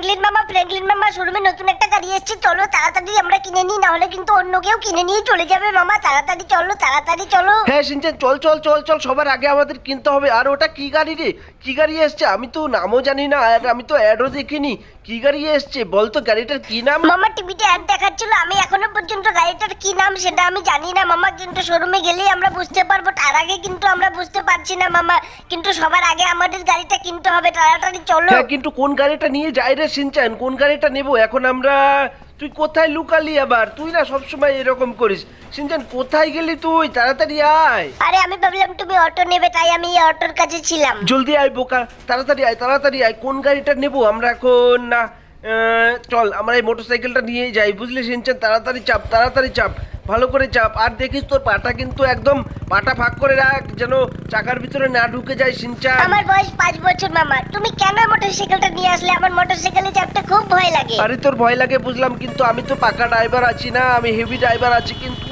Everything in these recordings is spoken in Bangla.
ফ্র্যাঙ্কলিন মামা ফ্র্যাঙ্কলিন মামা শোরুমে নতুন একটা গাড়ি এসেছে, চলো তাড়াতাড়ি আমরা কিনে নিই না হলে কিন্তু অন্য কেউ কিনে নিয়ে চলে যাবে মামা। তাড়াতাড়ি চলো তাড়াতাড়ি চলো। হ্যাঁ শুনছেন চল চল চল চল, সবার আগে আমাদের কিনতে হবে। আর ওটা কি গাড়ি রে? কি গাড়ি এসছে? আমি তো নামও জানি না আর আমি তো অ্যাডও দেখিনি। কি গাড়ি এসছে? বল তো গাড়িটার কি নাম? মামা টিভিতে অ্যাড দেখাচ্ছিল আমি এখনও পর্যন্ত গাড়িটার কি নাম সেটা আমি জানি না মামা। কিন্তু শোরুমে গেলেই আমরা বুঝতে পারব। তার আগে কিন্তু আমরা বুঝতে পারছি না মামা। কিন্তু সবার আগে আমাদের গাড়িটা কিনতে হবে। তাড়াতাড়ি চলো। হ্যাঁ কিন্তু কোন গাড়িটা নিয়ে যাই রে সিনচান কোন গাড়িটা নেব? এখন আমরা তুই কোথায় লুকালি আবার? তুই না সবসময় এরকম করিস। সিনচান কোথায় গেলি তুই? তাড়াতাড়ি আয়। আরে আমি ভাবলাম তুমি অটো নেবে তাই আমি এই অটোর কাছে ছিলাম। জলদি আয় বোকা তাড়াতাড়ি আয় তাড়াতাড়ি আয়। কোন গাড়িটা নেব? আমরা এখন না চল আমরা এই মোটরসাইকেলটা নিয়ে যাই বুঝলি সিনচান? তাড়াতাড়ি চাপ তাড়াতাড়ি চাপ ভালো করে চাপ। আর দেখিস তোর পাটা কিন্তু একদম পাটা ফাঁক করে রাখ যেন চাকার ভিতরে না ঢুকে যায় সিনচান। আমার বয়স পাঁচ বছর মামা। তুমি কেন মোটরসাইকেলটা নিয়ে আসলে? আমার মোটরসাইকেলে চাপটা খুব ভয় লাগে। আরে তোর ভয় লাগে বুঝলাম কিন্তু আমি তো পাকা ড্রাইভার আছি না আমি হেভি ড্রাইভার আছি কিন্তু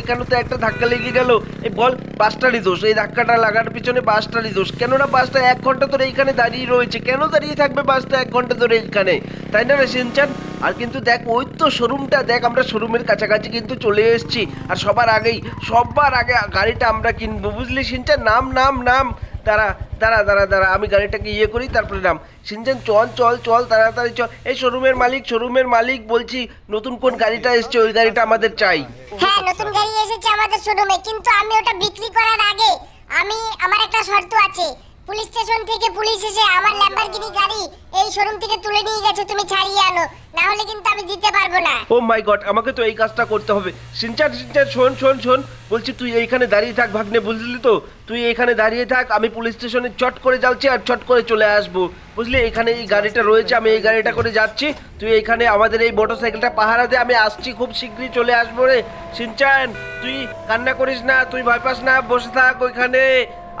এখানে তো একটা ধাক্কা লেগে গেল। এই বল বাসটারই দোষ এই ধাক্কাটা লাগার পিছনে বাসটারই দোষ কেননা বাসটা এক ঘণ্টা ধরে এইখানে দাঁড়িয়ে রয়েছে। কেন দাঁড়িয়ে থাকবে বাসটা এক ঘণ্টা ধরে এইখানে? তাই না রে সিনচান? আর কিন্তু দেখ, ওই তো শোরুমটা, দেখ আমরা শোরুমের কাছাকাছি কিন্তু চলে এসেছি। আর সবার আগেই, সবার আগে গাড়িটা আমরা কিনবো। বুঝলি সিনচান? নাম নাম নাম। দাঁড়া দাঁড়া দাঁড়া দাঁড়া, আমি গাড়িটাকে ইয়ে করি, তারপরে নাম। সিনচান, চল চল চল, তাড়াতাড়ি চল। এই শোরুমের মালিক শোরুমের মালিক, বলছি, নতুন কোন গাড়িটা এসছে, ওই গাড়িটা আমাদের চাই। হ্যাঁ নতুন গাড়ি এসেছে আমাদের শোরুমে, কিন্তু আমি ওটা বিক্রি করার আগে আমি, আমার একটা শর্ত আছে। পুলিশ স্টেশন থেকে পুলিশ এসে আমার ল্যাম্বরগিনি গাড়ি এই শোরুম থেকে তুলে নিয়ে গেছে, তুমি ছাড়িয়ে আনো। না হলে কিন্তু আমি দিতে পারব না। ও মাই গড, আমাকে তো এই কাজটা করতে হবে। সিনচান সিনচান শোন শোন শোন। বলছি তুই এইখানে দাঁড়িয়ে থাক, ভাগ্নে, বুঝলি তো? তুই এখানে দাঁড়িয়ে থাক, আমি পুলিশ স্টেশনে চট করে যাচ্ছি আর চট করে চলে আসব। বুঝলি? এখানে এই গাড়িটা রয়েছে, আমি এই গাড়িটা করে যাচ্ছি। তুই এখানে আমাদের এই মোটরসাইকেলটা পাহারা দে, আমি আসছি, খুব শীঘ্রই চলে আসব রে। সিনচান তুই কান্না করিস না, তুই ভয় পাস না, বসে থাক ওইখানে।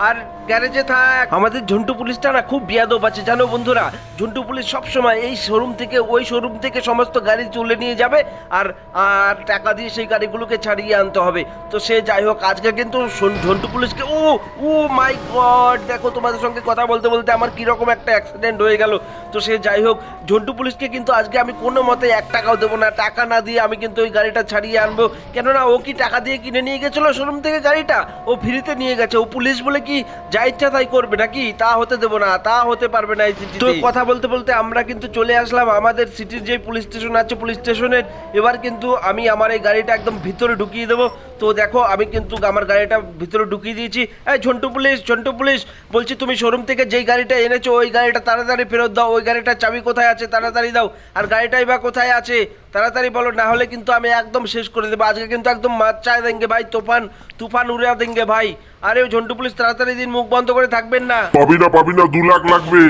আর গ্যারেজে থাক আমাদের ঝন্টু পুলিশটা না খুব বিয়াদব আছে, জানো বন্ধুরা? ঝন্টু পুলিশ সব সময় এই শোরুম থেকে, ওই শোরুম থেকে সমস্ত গাড়ি তুলে নিয়ে যাবে আর আর টাকা দিয়ে সেই গাড়িগুলোকে ছাড়িয়ে আনতে হবে। তো সে যাই হোক, আজকে কিন্তু ঝন্টু পুলিশকে ও ও মাই গড দেখো তোমাদের সঙ্গে কথা বলতে বলতে আমার কীরকম একটা অ্যাক্সিডেন্ট হয়ে গেল। তো সে যাই হোক, ঝন্টু পুলিশকে কিন্তু আজকে আমি কোনো মতে এক টাকাও দেবো না। টাকা না দিয়ে আমি কিন্তু ওই গাড়িটা ছাড়িয়ে আনব। কেননা ও কি টাকা দিয়ে কিনে নিয়ে গেছিল শোরুম থেকে গাড়িটা? ও ফ্রিতে নিয়ে গেছে। ও পুলিশ বলে কি যা ইচ্ছা তাই করবে নাকি? তা হতে দেবো না তা হতে পারবে না এই তো। কথা বলতে বলতে আমরা কিন্তু চলে আসলাম আমাদের সিটির যে পুলিশ স্টেশন আছে পুলিশ স্টেশনের এবার কিন্তু আমি আমার এই গাড়িটা একদম ভিতরে ঢুকিয়ে দেবো। তো দেখো আমি কিন্তু আমার গাড়িটা ভিতরে ঢুকিয়ে দিয়েছি। এই ঝন্টু পুলিশ ঝন্টু পুলিশ বলছি তুমি শোরুম থেকে যেই গাড়িটা এনেছো ওই গাড়িটা তাড়াতাড়ি ফেরত দাও ওই গাড়িটার চাবি কোথায় আছে তাড়াতাড়ি দাও। আর গাড়িটাই বা কোথায় আছে? তাড়াতাড়ি বলো, না হলে কিন্তু আমি একদম শেষ করে দেবো। আজকে কিন্তু একদম মাছ চায় দেঙ্গে ভাই, তুফান তুফান উড়িয়া দেঙ্গে ভাই। আরে ঝন্টু পুলিশ, তাড়াতাড়ি দিন, মুখ বন্ধ করে থাকবেন না। পাবি না পাবি না, দু লাখ লাগবে।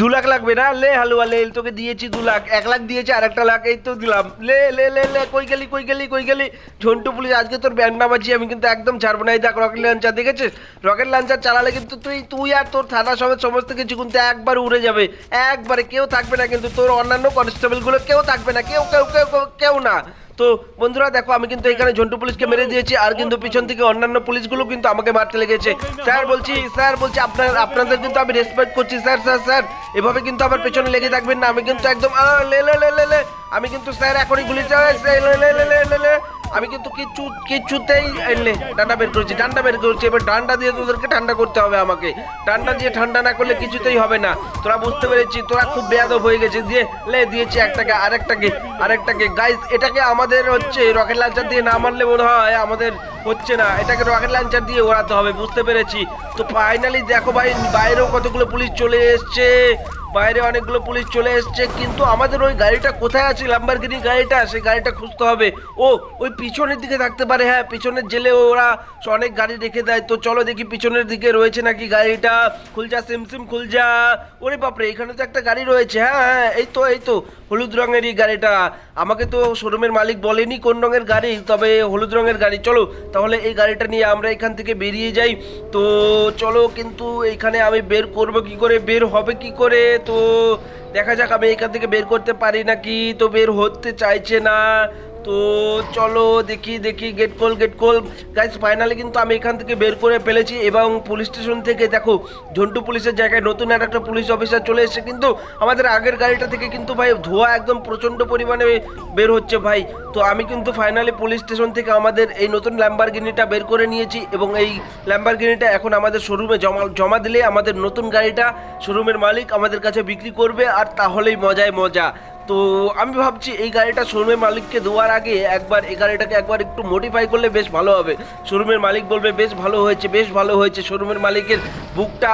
দু লাখ লাগবে না? লে হালুয়া, লে, তোকে দিয়েছি দু লাখ। এক লাখ দিয়েছি, আর একটা লাখ এই তো দিলাম। লে লে লে লে, কই গেলি কই গেলি কই গেলি? ঝন্টু পুলিশ, আজকে তোর ব্যান্ড নামাচ্ছি, আমি কিন্তু একদম ছাড়বো না। এই দেখ রকেট লঞ্চার দেখেছিস? রকেট লাঞ্চার চালালে কিন্তু তুই তুই আর তোর থানা সমেত সমস্ত কিছু কিন্তু একবার উড়ে যাবে। একবারে কেউ থাকবে না কিন্তু তোর অন্যান্য কনস্টেবলগুলো কেউ থাকবে না। কেউ কেউ কেউ কেউ কেউ না। তো বন্ধুরা দেখো, আমি কিন্তু এখানে ঝন্টু পুলিশকে মেরে দিয়েছি, আর কিন্তু পিছন থেকে অন্যান্য পুলিশগুলো কিন্তু আমাকে মারতে লেগেছে। স্যার, বলছি স্যার, বলছি, আপনার, আপনাদের কিন্তু আমি রেসপেক্ট করছি, স্যার স্যার স্যার। এভাবে কিন্তু আমার পেছনে লেগে থাকবেন না, আমি কিন্তু একদম লে লে লে লে আমি কিন্তু, স্যার, এখনই গুলি চাই আমি কিন্তু কিচ্ছু কিচ্ছুতেই এলে ডান্ডা বের করেছি, ডান্ডা বের করেছি। এবার ডান্ডা দিয়ে তোদেরকে ঠান্ডা করতে হবে আমাকে। ডান্ডা দিয়ে ঠান্ডা না করলে কিছুতেই হবে না। তোরা বুঝতে পেরেছি, তোরা খুব বেয়াদব হয়ে গেছে। দিয়ে, লে, দিয়েছি একটাকে, আরেকটাকে আরেকটাকে। গাইজ এটাকে আমাদের হচ্ছে রকেট লাঞ্চার দিয়ে না মারলে মনে হয় আমাদের হচ্ছে না। এটাকে রকেট লাঞ্চার দিয়ে ওড়াতে হবে, বুঝতে পেরেছি। তো ফাইনালি দেখো ভাই, বাইরেও কতগুলো পুলিশ চলে এসছে। বাইরে অনেকগুলো পুলিশ চলে এসছে, কিন্তু আমাদের ওই গাড়িটা কোথায় আছে? লাম্বারগিনি গাড়িটা? সেই গাড়িটা খুঁজতে হবে। ও, ওই পিছনের দিকে থাকতে পারে হ্যাঁ পিছনের জেলে ওরা অনেক গাড়ি রেখে দেয়। তো চলো দেখি পিছনের দিকে রয়েছে নাকি গাড়িটা। খুলজা, সিমসিম খুলজা। ওরে বাপরে, এখানে তো একটা গাড়ি রয়েছে হ্যাঁ হ্যাঁ এই তো এই তো, হলুদ রঙের এই গাড়িটা। আমাকে তো শোরুমের মালিক বলেনি কোন রঙের গাড়ি, তবে হলুদ রঙের গাড়ি। চলো, তাহলে এই গাড়িটা নিয়ে আমরা এখান থেকে বেরিয়ে যাই। তো চলো, কিন্তু এখানে আমি বের করব কি করে? বের হবে কি করে? তো দেখা যাক আমি এখান থেকে বের করতে পারি নাকি, তো বের হতে চাইছে না। তো চলো দেখি দেখি gate call gate call guys finally কিন্তু আমি এখান থেকে বের করে ফেলেছি এবং পুলিশ স্টেশন থেকে দেখো, ঝন্টু পুলিশের জায়গায় নতুন আর একটা পুলিশ অফিসার চলে এসেছে কিন্তু আমাদের আগের গাড়িটা থেকে কিন্তু ভাই ধোঁয়া একদম প্রচণ্ড পরিমাণে বের হচ্ছে ভাই। তো আমি কিন্তু ফাইনালি পুলিশ স্টেশন থেকে আমাদের এই নতুন ল্যাম্বারগিনিটা বের করে নিয়েছি এবং এই ল্যাম্বারগিনিটা এখন আমাদের শোরুমে জমা জমা দিলে আমাদের নতুন গাড়িটা শোরুমের মালিক আমাদের কাছে বিক্রি করবে আর তাহলেই মজায় মজা। তো আমি ভাবছি এই গাড়িটা শোরুমের মালিককে দেওয়ার আগে একবার এই গাড়িটাকে একবার একটু মডিফাই করলে বেশ ভালো হবে। শোরুমের মালিক বলবে, বেশ ভালো হয়েছে, বেশ ভালো হয়েছে। শোরুমের মালিকের বুকটা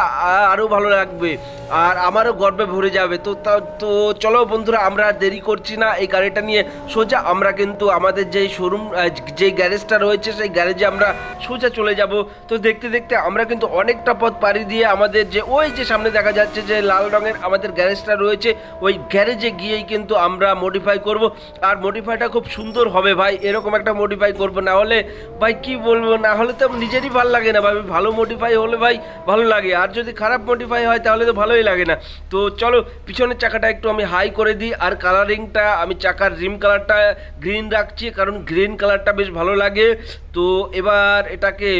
আরও ভালো লাগবে আর আমারও গর্বে ভরে যাবে। তো তা- চলো বন্ধুরা, আমরা দেরি করছি না। এই গাড়িটা নিয়ে সোজা আমরা কিন্তু আমাদের যেই শোরুম যেই গ্যারেজটা রয়েছে, সেই গ্যারেজে আমরা সোজা চলে যাব। তো দেখতে দেখতে আমরা কিন্তু অনেকটা পথ পাড়ি দিয়ে আমাদের যে, ওই যে সামনে দেখা যাচ্ছে যে লাল রঙের আমাদের গ্যারেজটা রয়েছে, ওই গ্যারেজে গিয়েই কিন্তু আমরা মডিফাই করব। আর মডিফাইটা খুব সুন্দর হবে ভাই। এরকম একটা মডিফাই করব না হলে, ভাই কি বলব? না হলে তো নিজেরই ভালো লাগে না ভাই। ভালো মডিফাই হলে ভাই ভালো লাগে। আর যদি খারাপ মডিফাই হয় তাহলে তো ভালোই লাগে না। তো চলো, পিছনের চাকাটা একটু আমি হাই করে দিই। আর কালারিংটা আমি চাকার রিম কালারটা গ্রিন রাখছি, কারণ গ্রিন কালারটা বেশ ভালো লাগে। তো এবার এটাকে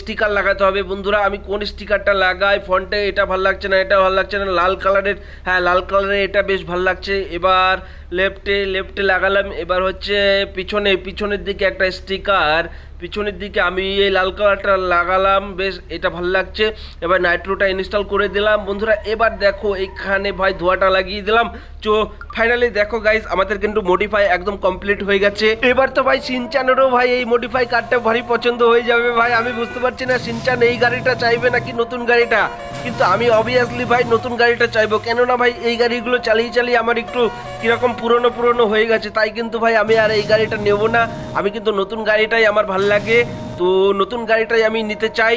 স্টিকার লাগাতে হবে। বন্ধুরা, আমি কোন স্টিকারটা লাগাই? ফন্টে এটা ভালো লাগছে না, এটা ভালো লাগছে না? লাল কালারের হ্যাঁ লাল কালারের এটা বেশ ভালো লাগছে। এবার লেফটে লেফটে লাগালাম। এবার হচ্ছে পিছনে, পিছনের দিকে একটা স্টিকার পিছনের দিকে আমি এই লাল কালারটা লাগালাম। বেশ, এটা ভালো লাগছে। এবার নাইট্রোটা ইনস্টল করে দিলাম। বন্ধুরা, এবার দেখো, এখানে ভাই ধোয়াটা লাগিয়ে দিলাম। তো ফাইনালি দেখো গাইস আমাদের কিন্তু মডিফাই একদম কমপ্লিট হয়ে গেছে। এবার তো ভাই সিনচানেরও ভাই এই মডিফাই কারটা ভারী পছন্দ হয়ে যাবে ভাই। আমি বুঝতে পারছি না সিনচান এই গাড়িটা চাইবে নাকি নতুন গাড়িটা। কিন্তু আমি অবভিয়াসলি ভাই নতুন গাড়িটা চাইব। কেননা ভাই এই গাড়িগুলো চালিয়ে চালিয়ে আমার একটু কীরকম পুরনো পুরনো হয়ে গেছে, তাই কিন্তু ভাই আমি আর এই গাড়িটা নেব না। আমি কিন্তু নতুন গাড়িটাই আমার ভালো লাগে। তো নতুন গাড়িটাই আমি নিতে চাই।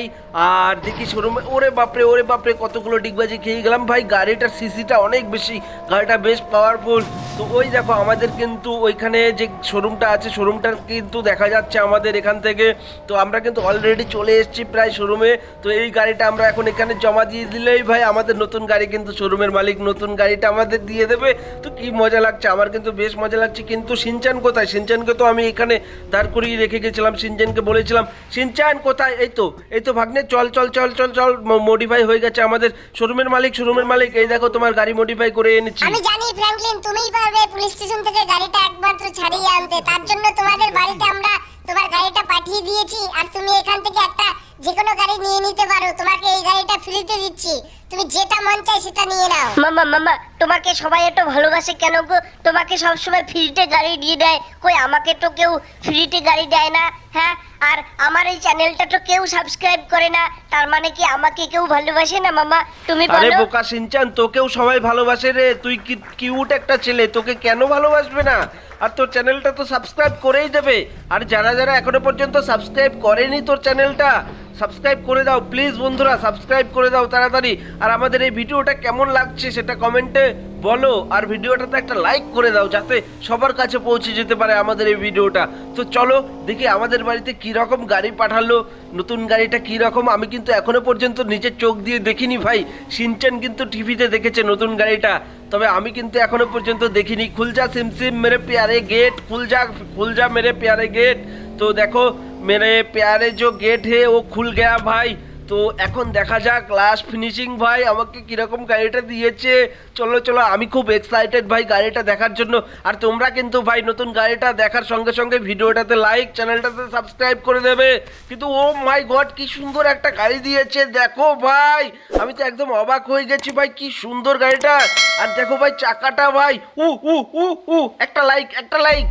আর দেখি শোরুমে ওরে বাপরে ওরে বাপরে, কতগুলো ডিগবাজি খেয়ে গেলাম। ভাই, গাড়িটার সিসিটা অনেক বেশি, গাড়িটা বেশ পাওয়ারফুল তো ওই দেখো, আমাদের কিন্তু ওইখানে যে শোরুমটা আছে শোরুমটা কিন্তু দেখা যাচ্ছে আমাদের এখান থেকে। তো আমরা কিন্তু অলরেডি চলে এসেছি প্রায় শোরুমে তো এই গাড়িটা আমরা এখন এখানে জমা দিয়ে দিলেই ভাই, আমাদের নতুন গাড়ি কিন্তু শোরুমের মালিক নতুন গাড়িটা আমাদের দিয়ে দেবে। তো কি মজা লাগছে, আমার কিন্তু বেশ মজা লাগছে। কিন্তু সিনচান কোথায়? সিনচানকে তো আমি এখানে দাঁড় করিয়ে রেখে গেছিলাম, সিনচানকে বলেছিলাম সিনচান কোথায়? এই তো এই তো ভাগ্নে, চল চল চল চল চল মডিফাই হয়ে গেছে আমাদের শোরুমের মালিক শোরুমের মালিক। এই দেখো তোমার গাড়ি মডিফাই করে এনেছি। আমি জানি ফ্র্যাঙ্কলিন, তুমিই পারবে পুলিশ স্টেশন থেকে গাড়িটা একমাত্র ছাড়িয়ে আনতে। তার জন্য তোমাদের বাড়িতে আমরা তোমার গাড়িটা পাঠিয়ে দিয়েছি, আর তুমি এখান থেকে একটা যে কোনো গাড়ি নিয়ে নিতে পারো তোমাকে এই গাড়িটা ফ্রিতে দিচ্ছি। তুমি যেটা মন চাই সেটা নিয়ে নাও। মামা মামা তোমাকে সবাই এত ভালোবাসে কেন গো? তোমাকে সবসময় ফ্রিতে গাড়ি দিয়ে দেয়। কই আমাকে তো কেউ ফ্রিতে গাড়ি দেয় না হ্যাঁ? আর আমার এই চ্যানেলটা তো কেউ সাবস্ক্রাইব করে না। তার মানে কি আমাকে কেউ ভালোবাসে না মামা? তুমি আরে বলো। বোকা সিনচান তোকেও সবাই ভালোবাসে রে। তুই কি কিউট একটা ছেলে তোকে কেন ভালোবাসবে না? আর তোর চ্যানেলটা তো সাবস্ক্রাইব করেই দেবে। আর যারা যারা এখনও পর্যন্ত সাবস্ক্রাইব করেনি তোর চ্যানেলটা সাবস্ক্রাইব করে দাও প্লিজ বন্ধুরা, সাবস্ক্রাইব করে দাও তাড়াতাড়ি। আর আমাদের এই ভিডিওটা কেমন লাগছে সেটা কমেন্টে বলো, আর ভিডিওটাতে একটা লাইক করে দাও যাতে সবার কাছে পৌঁছে যেতে পারে আমাদের এই ভিডিওটা। তো চলো, দেখি আমাদের বাড়িতে কি রকম গাড়ি পাঠালো, নতুন গাড়িটা কি রকম? আমি কিন্তু এখনও পর্যন্ত নিজের চোখ দিয়ে দেখিনি ভাই, সিনচান কিন্তু টিভিতে দেখেছে নতুন গাড়িটা। তবে আমি কিন্তু এখনও পর্যন্ত দেখিনি। খুলজা সিম সিম মেরে পেয়ারে গেট খুলজা খুলজা মেরে পেয়ারে গেট তো দেখো মেরে প্যারে যে গেট হে ও খুল গেয়া ভাই তো এখন দেখা যাক লাস্ট ফিনিশিং ভাই, আমাকে কীরকম গাড়িটা দিয়েছে। চলো চলো, আমি খুব এক্সাইটেড ভাই গাড়িটা দেখার জন্য। আর তোমরা কিন্তু ভাই নতুন গাড়িটা দেখার সঙ্গে সঙ্গে ভিডিওটাতে লাইক চ্যানেলটাতে সাবস্ক্রাইব করে দেবে। কিন্তু ও মাই গড কি সুন্দর একটা গাড়ি দিয়েছে। দেখো ভাই, আমি তো একদম অবাক হয়ে গেছি ভাই, কি সুন্দর গাড়িটা। আর দেখো ভাই, চাকাটা ভাই উ উ উ উ একটা লাইক একটা লাইক